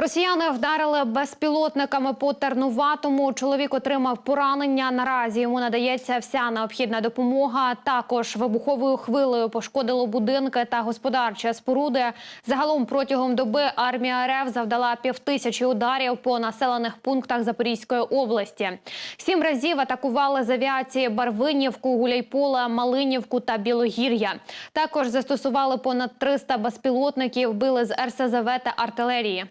Росіяни вдарили безпілотниками по Тернуватому. Чоловік отримав поранення. Наразі йому надається вся необхідна допомога. Також вибуховою хвилею пошкодило будинки та господарчі споруди. Загалом протягом доби армія РФ завдала півтисячі ударів по населених пунктах Запорізької області. Сім разів атакували з авіації Барвинівку, Гуляйполе, Малинівку та Білогір'я. Також застосували понад 300 безпілотників, били з РСЗВ та артилерії.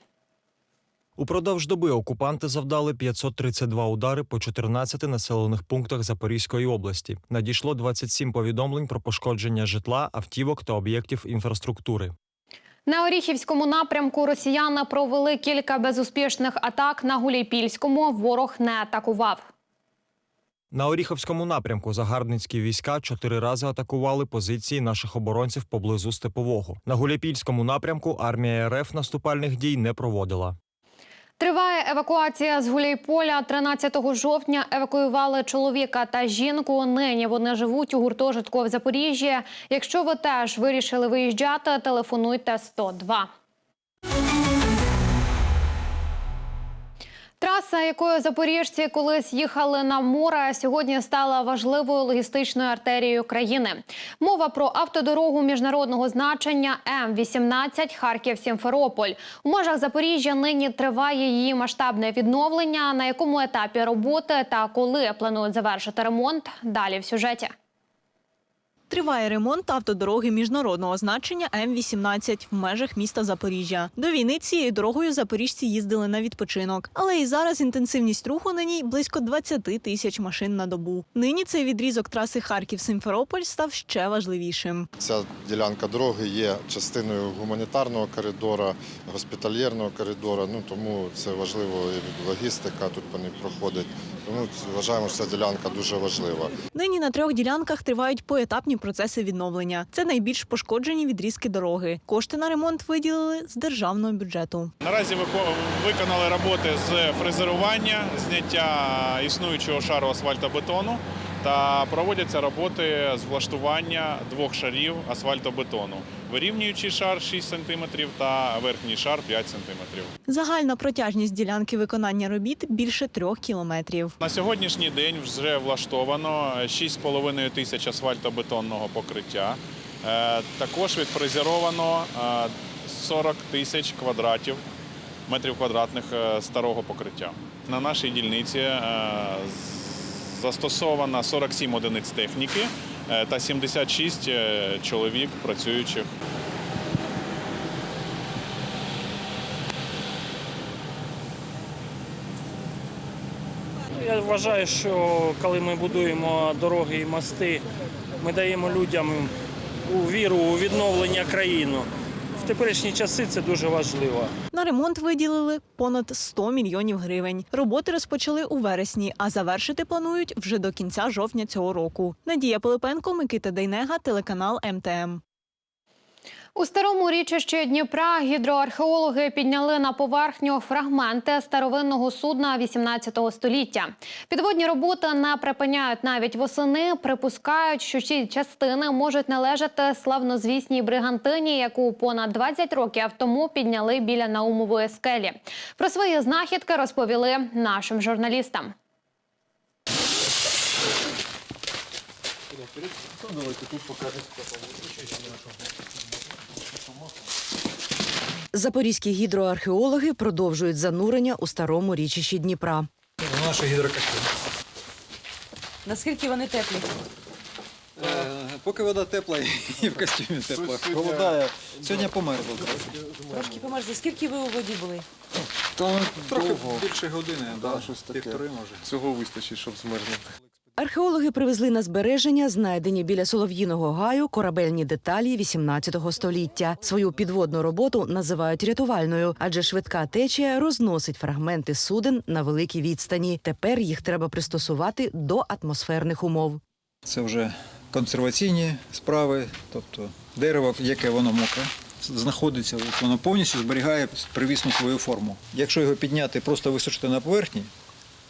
Упродовж доби окупанти завдали 532 удари по 14 населених пунктах Запорізької області. Надійшло 27 повідомлень про пошкодження житла, автівок та об'єктів інфраструктури. На Оріхівському напрямку росіяни провели кілька безуспішних атак. На Гуляйпільському ворог не атакував. На Оріховському напрямку загарбницькі війська чотири рази атакували позиції наших оборонців поблизу Степового. На Гуляйпільському напрямку армія РФ наступальних дій не проводила. Триває евакуація з Гуляйполя. 13 жовтня евакуювали чоловіка та жінку. Нині вони живуть у гуртожитку в Запоріжжі. Якщо ви теж вирішили виїжджати, телефонуйте 102. Траса, якою запоріжці колись їхали на море, сьогодні стала важливою логістичною артерією країни. Мова про автодорогу міжнародного значення М-18 Харків-Сімферополь. У межах Запоріжжя нині триває її масштабне відновлення. На якому етапі роботи та коли планують завершити ремонт? Далі в сюжеті. Триває ремонт автодороги міжнародного значення М-18 в межах міста Запоріжжя. До війни цією дорогою запоріжці їздили на відпочинок. Але і зараз інтенсивність руху на ній близько 20 тисяч машин на добу. Нині цей відрізок траси Харків-Симферополь став ще важливішим. Ця ділянка дороги є частиною гуманітарного коридора, госпітальєрного коридора. Ну тому це важливо і логістика тут по ній проходить. Тому вважаємо, що ця ділянка дуже важлива. Нині на трьох ділянках тривають поетапні процеси відновлення. Це найбільш пошкоджені відрізки дороги. Кошти на ремонт виділили з державного бюджету. Наразі вико- виконали роботи з фрезерування, зняття існуючого шару асфальтобетону та проводяться роботи з влаштування двох шарів асфальтобетону. Вирівнюючий шар 6 см та верхній шар 5 см. Загальна протяжність ділянки виконання робіт більше трьох кілометрів. На сьогоднішній день вже влаштовано 6,5 тисяч асфальтобетонного покриття. Е, Також відфрезеровано е, 40 тисяч квадратів метрів квадратних е, старого покриття. На нашій дільниці е, застосовано 47 одиниць техніки е, та 76 е, чоловік працюючих. Я вважаю, що коли ми будуємо дороги і мости, ми даємо людям віру у відновлення країни. Теперішні часи це дуже важливо. На ремонт виділили понад 100 мільйонів гривень. Роботи розпочали у вересні, а завершити планують вже до кінця жовтня цього року. Надія Пилипенко, Микита Дейнега, телеканал МТМ. У старому річищі Дніпра гідроархеологи підняли на поверхню фрагменти старовинного судна 18 століття. Підводні роботи не припиняють навіть восени. Припускають, що ці частини можуть належати славнозвісній бригантині, яку понад 20 років тому підняли біля Наумової скелі. Про свої знахідки розповіли нашим журналістам. Запорізькі гідроархеологи продовжують занурення у старому річищі Дніпра. Наші гідрокостюм. Наскільки вони теплі? Е, поки вода тепла і в костюмі тепла. Холодає. Сьогодні померзло. Трошки померзли. Скільки ви у воді були? Там трохи більше години, да, півтори може. Цього вистачить, щоб змерзнути. Археологи привезли на збереження знайдені біля Солов'їного гаю корабельні деталі 18 століття. Свою підводну роботу називають рятувальною, адже швидка течія розносить фрагменти суден на великій відстані. Тепер їх треба пристосувати до атмосферних умов. Це вже консерваційні справи, тобто дерево, яке воно мокре. Знаходиться, воно повністю зберігає привісну свою форму. Якщо його підняти, просто висушити на поверхні,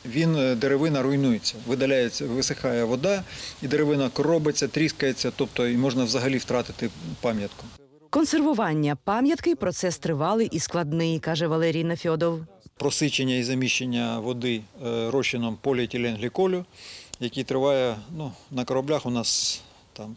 він е, деревина руйнується, видаляється, висихає вода, і деревина коробиться, тріскається, тобто і можна взагалі втратити пам'ятку. Консервування пам'ятки процес тривалий і складний, каже Валерій Нефьодов. Просичення і заміщення води е, розчином поліетиленгліколю, який триває ну, на кораблях у нас там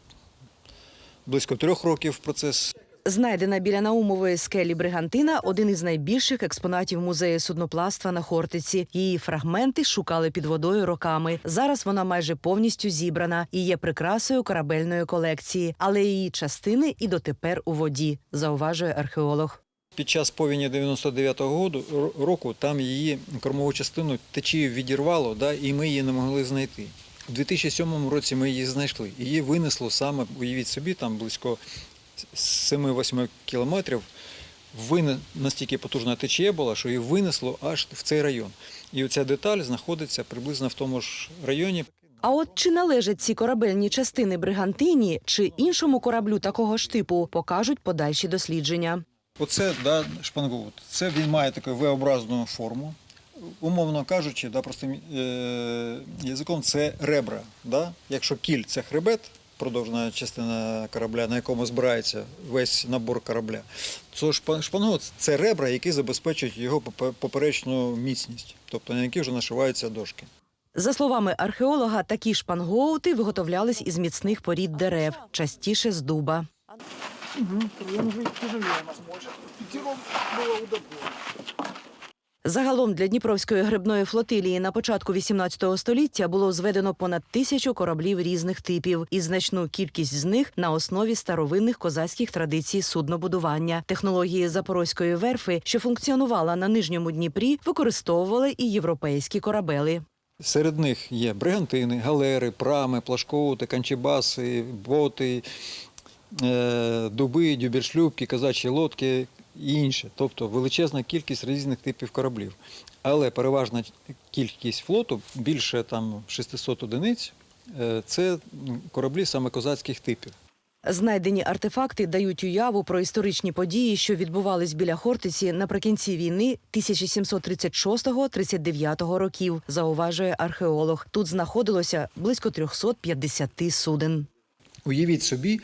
близько трьох років процес. Знайдена біля Наумової скелі Бригантина один із найбільших експонатів музею судноплавства на Хортиці. Її фрагменти шукали під водою роками. Зараз вона майже повністю зібрана і є прикрасою корабельної колекції, але її частини і дотепер у воді, зауважує археолог. Під час повені 99-го року там її кормову частину течією відірвало, да, і ми її не могли знайти. У 2007 році ми її знайшли. Її винесло саме, уявіть собі, там близько 7-8 кілометрів. Настільки потужна течія була, що її винесло аж в цей район. І оця деталь знаходиться приблизно в тому ж районі. А от чи належать ці корабельні частини Бригантині чи іншому кораблю такого ж типу, покажуть подальші дослідження. Оце да, шпангоут. Це він має таку V-образну форму. Умовно кажучи, да, простим е, язиком це ребра. Да? Якщо кіль це хребет, продовжена частина корабля, на якому збирається весь набор корабля, то шпа- це ребра, які забезпечують його попе- поперечну міцність, тобто на які вже нашиваються дошки. За словами археолога, такі шпангоути виготовлялись із міцних порід дерев, частіше з дуба. Загалом для Дніпровської грибної флотилії на початку 18 століття було зведено понад тисячу кораблів різних типів, і значну кількість з них на основі старовинних козацьких традицій суднобудування. Технології запорозької верфи, що функціонувала на нижньому Дніпрі, використовували і європейські корабели. Серед них є бригантини, галери, прами, плашкоути, канчебаси, боти, е, дуби, дюбельшлюбки, казачі лодки і інше. Тобто величезна кількість різних типів кораблів. Але переважна кількість флоту, більше там 600 одиниць, е, це кораблі саме козацьких типів. Знайдені артефакти дають уяву про історичні події, що відбувались біля Хортиці наприкінці війни 1736-39 років, зауважує археолог. Тут знаходилося близько 350 суден. Уявіть собі,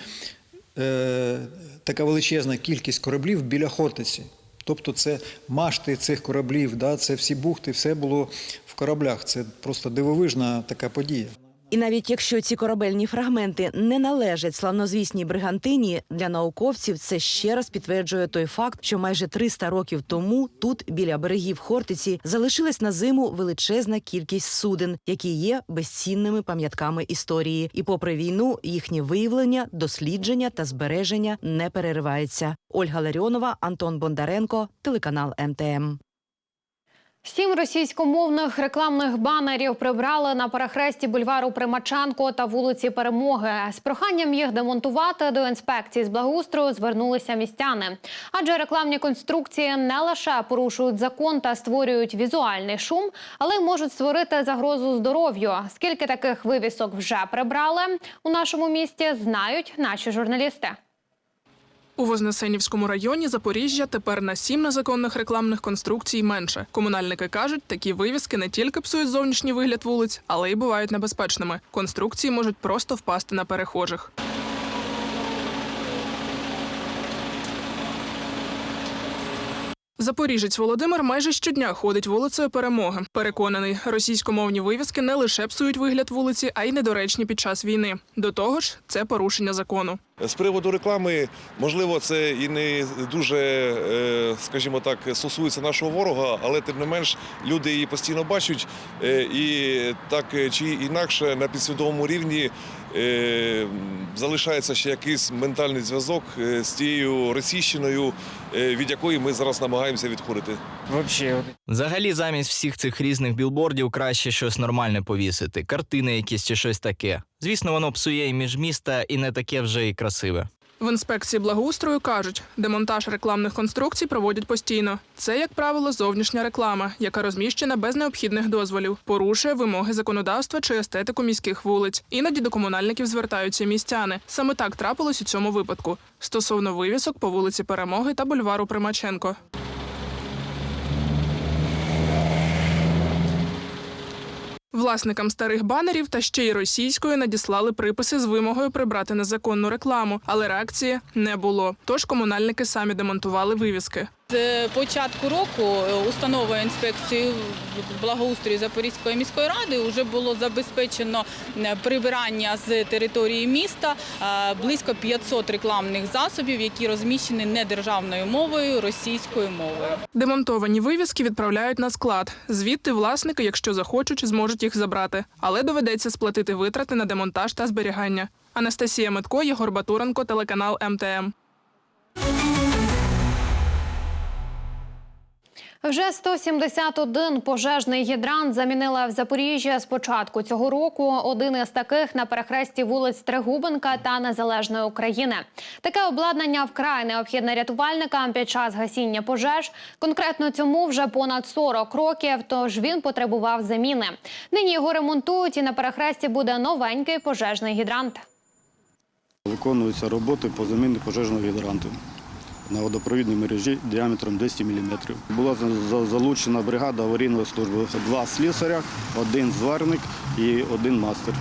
е, така величезна кількість кораблів біля Хортиці. Тобто це машти цих кораблів, да, це всі бухти, все було в кораблях. Це просто дивовижна така подія. І навіть якщо ці корабельні фрагменти не належать славнозвісній бригантині, для науковців це ще раз підтверджує той факт, що майже 300 років тому тут, біля берегів Хортиці, залишилась на зиму величезна кількість суден, які є безцінними пам'ятками історії. І, попри війну, їхнє виявлення, дослідження та збереження не переривається. Ольга Ларіонова, Антон Бондаренко, телеканал МТМ. Сім російськомовних рекламних банерів прибрали на перехресті бульвару Примачанко та вулиці Перемоги. З проханням їх демонтувати до інспекції з благоустрою звернулися містяни. Адже рекламні конструкції не лише порушують закон та створюють візуальний шум, але й можуть створити загрозу здоров'ю. Скільки таких вивісок вже прибрали у нашому місті, знають наші журналісти. У Вознесенівському районі Запоріжжя тепер на сім незаконних рекламних конструкцій менше. Комунальники кажуть, такі вивіски не тільки псують зовнішній вигляд вулиць, але й бувають небезпечними. Конструкції можуть просто впасти на перехожих. Запоріжець Володимир майже щодня ходить вулицею Перемоги. Переконаний, російськомовні вивіски не лише псують вигляд вулиці, а й недоречні під час війни. До того ж, це порушення закону. З приводу реклами, можливо, це і не дуже, е, скажімо так, стосується нашого ворога, але тим не менш люди її постійно бачать, е, і так чи інакше на підсвідомому рівні залишається ще якийсь ментальний зв'язок е, з тією російщиною, е, від якої ми зараз намагаємося відходити. Взагалі, замість всіх цих різних білбордів краще щось нормальне повісити, картини якісь чи щось таке. Звісно, воно псує імідж міста і не таке вже і красиве. В інспекції благоустрою кажуть, демонтаж рекламних конструкцій проводять постійно. Це, як правило, зовнішня реклама, яка розміщена без необхідних дозволів, порушує вимоги законодавства чи естетику міських вулиць. Іноді до комунальників звертаються містяни. Саме так трапилось у цьому випадку стосовно вивісок по вулиці Перемоги та бульвару Примаченко. Власникам старих банерів та ще й російською надіслали приписи з вимогою прибрати незаконну рекламу, але реакції не було. Тож комунальники самі демонтували вивіски. З початку року установою інспекції благоустрою Запорізької міської ради вже було забезпечено е, прибирання з території міста е, близько 500 рекламних засобів, які розміщені не державною мовою, російською мовою. Демонтовані вивіски відправляють на склад. Звідти власники, якщо захочуть, зможуть їх забрати, але доведеться сплатити витрати на демонтаж та зберігання. Анастасія Митко, Єгор Батуренко, телеканал МТМ. Вже 171 пожежний гідрант замінила в Запоріжжі з початку цього року. Один із таких на перехресті вулиць Тригубенка та Незалежної України. Таке обладнання вкрай необхідне рятувальникам під час гасіння пожеж. Конкретно цьому вже понад 40 років, тож він потребував заміни. Нині його ремонтують і на перехресті буде новенький пожежний гідрант. Виконуються роботи по заміні пожежного гідранту на водопровідній мережі діаметром 200 мм. Була за- за- залучена бригада аварійної служби. Два слісаря, один зварник і один мастер.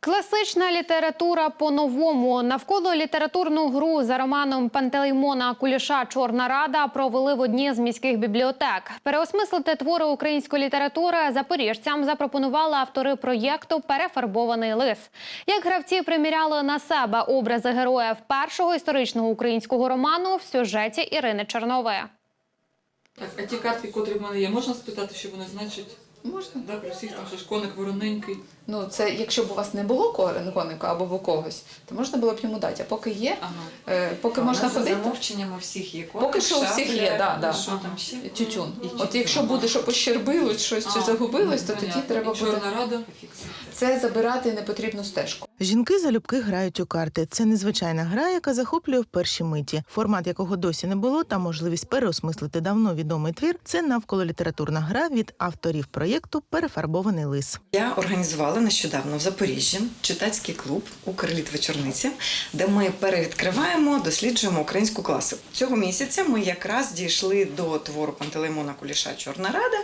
Класична література по-новому. Навколо літературну гру за романом Пантелеймона Куліша Чорна Рада провели в одній з міських бібліотек. Переосмислити твори української літератури запоріжцям запропонували автори проєкту Перефарбований лис. Як гравці приміряли на себе образи героїв першого історичного українського роману в сюжеті Ірини Чернової. Так, а ті картки, котрі в мене є, можна спитати, що вони значать? Можна. Да, плюс їх там ще ж коник вороненький. Ну, це якщо б у вас не було кор- коника або в когось, то можна було б йому дати. А поки є, е, поки А, можна у нас за замовченням у всіх є коник, Поки що у всіх є, да, да. Що там ще? Тютюн. І От тютюн, якщо буде, що пощербилось щось чи загубилось, то понятно. тоді треба буде рада. це забирати непотрібну стежку. Жінки залюбки грають у карти. Це незвичайна гра, яка захоплює в перші миті. Формат якого досі не було, та можливість переосмислити давно відомий твір. Це навколо літературна гра від авторів проєкту Перефарбований лис. Я організувала нещодавно в Запоріжжі читацький клуб Укрліт вечорниця, де ми перевідкриваємо, досліджуємо українську класику. Цього місяця ми якраз дійшли до твору Пантелеймона Куліша Чорна Рада.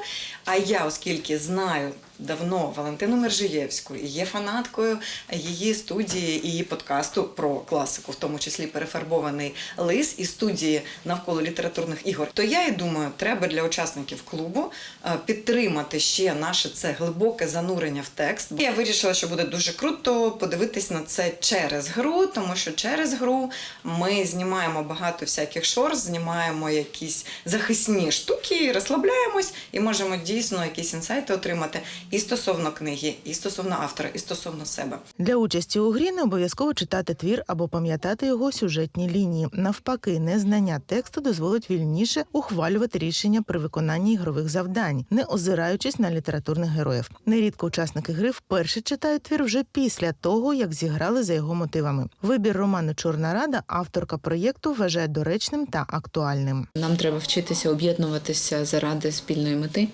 А я, оскільки знаю давно Валентину Мержиєвську і є фанаткою її студії і її подкасту про класику, в тому числі перефарбований лис і студії навколо літературних ігор, то я і думаю, треба для учасників клубу е, підтримати ще наше це глибоке занурення в текст. Я вирішила, що буде дуже круто подивитись на це через гру, тому що через гру ми знімаємо багато всяких шорс, знімаємо якісь захисні штуки, розслабляємось і можемо дійсно якісь інсайти отримати і стосовно книги, і стосовно автора, і стосовно себе. Для участі у грі не обов'язково читати твір або пам'ятати його сюжетні лінії. Навпаки, незнання тексту дозволить вільніше ухвалювати рішення при виконанні ігрових завдань, не озираючись на літературних героїв. Нерідко учасники гри вперше читають твір вже після того, як зіграли за його мотивами. Вибір роману Чорна Рада авторка проєкту вважає доречним та актуальним. Нам треба вчитися об'єднуватися заради спільної мети,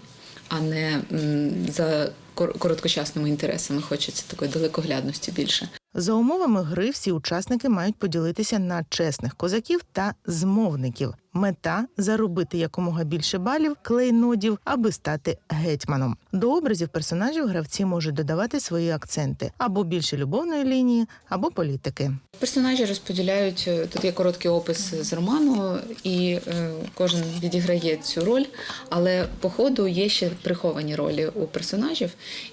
а не за кор- короткочасними інтересами. Хочеться такої далекоглядності більше. За умовами гри всі учасники мають поділитися на чесних козаків та змовників. Мета заробити якомога більше балів клейнодів, аби стати гетьманом. До образів персонажів гравці можуть додавати свої акценти або більше любовної лінії, або політики. Персонажі розподіляють е, тут є короткий опис з роману, і е, кожен відіграє цю роль. Але по ходу є ще приховані ролі у персонажів,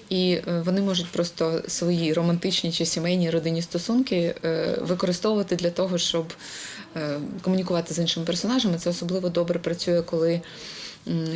і е, вони можуть просто свої романтичні чи сімейні родинні стосунки використовувати для того, щоб комунікувати з іншими персонажами. Це особливо добре працює, коли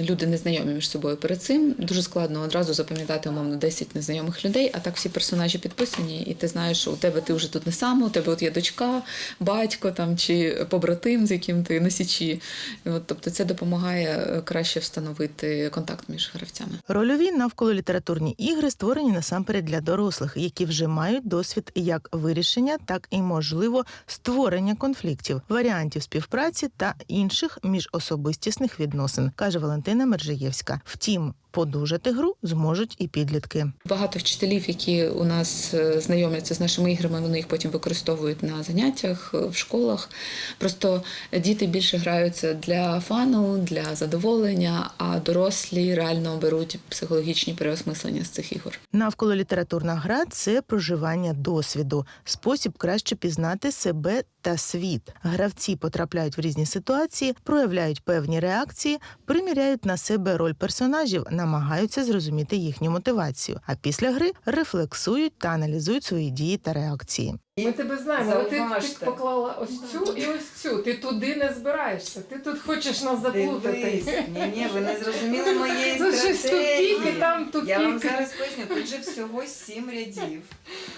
люди не знайомі між собою перед цим. Дуже складно одразу запам'ятати умовно 10 незнайомих людей, а так всі персонажі підписані, і ти знаєш, що у тебе ти вже тут не сам, у тебе от є дочка, батько там чи побратим, з яким ти на січі. От, тобто це допомагає е, краще встановити контакт між гравцями. Рольові навколо літературні ігри створені насамперед для дорослих, які вже мають досвід як вирішення, так і можливо створення конфліктів, варіантів співпраці та інших міжособистісних відносин, каже Валентина Мержиєвська. Втім, подужати гру зможуть і підлітки. Багато вчителів, які у нас е, знайомляться з нашими іграми, вони їх потім використовують на заняттях е, в школах. Просто діти більше граються для фану, для задоволення, а дорослі реально беруть психологічні переосмислення з цих ігор. Навколо літературна гра це проживання досвіду, спосіб краще пізнати себе та світ. Гравці потрапляють в різні ситуації, проявляють певні реакції, приміряють на себе роль персонажів, намагаються зрозуміти їхню мотивацію. А після гри рефлексують та аналізують свої дії та реакції. Ми тебе знаємо, але ти, ти поклала ось цю і ось цю. Ти туди не збираєшся. Ти тут хочеш нас заплутати. Ні, ні, ви не зрозуміли моєї Тут стратегії. і там тупік. Я вам зараз поясню, тут же всього сім рядів.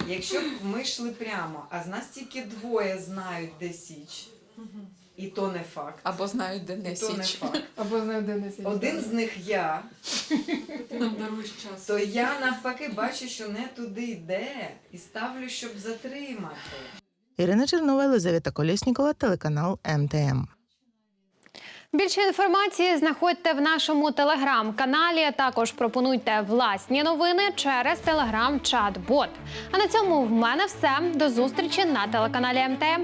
Якщо б ми йшли прямо, а з нас тільки двоє знають, де січ, і то не факт. Або знають, де І не то не січ. факт. Або знають, де не січ. Один з них я, Ти нам даруєш час. то я навпаки бачу, що не туди йде, і ставлю, щоб затримати. Ірина Чернова, Елизавета Колєснікова, телеканал МТМ. Більше інформації знаходьте в нашому телеграм-каналі. Також пропонуйте власні новини через телеграм-чат-бот. А на цьому в мене все. До зустрічі на телеканалі МТМ.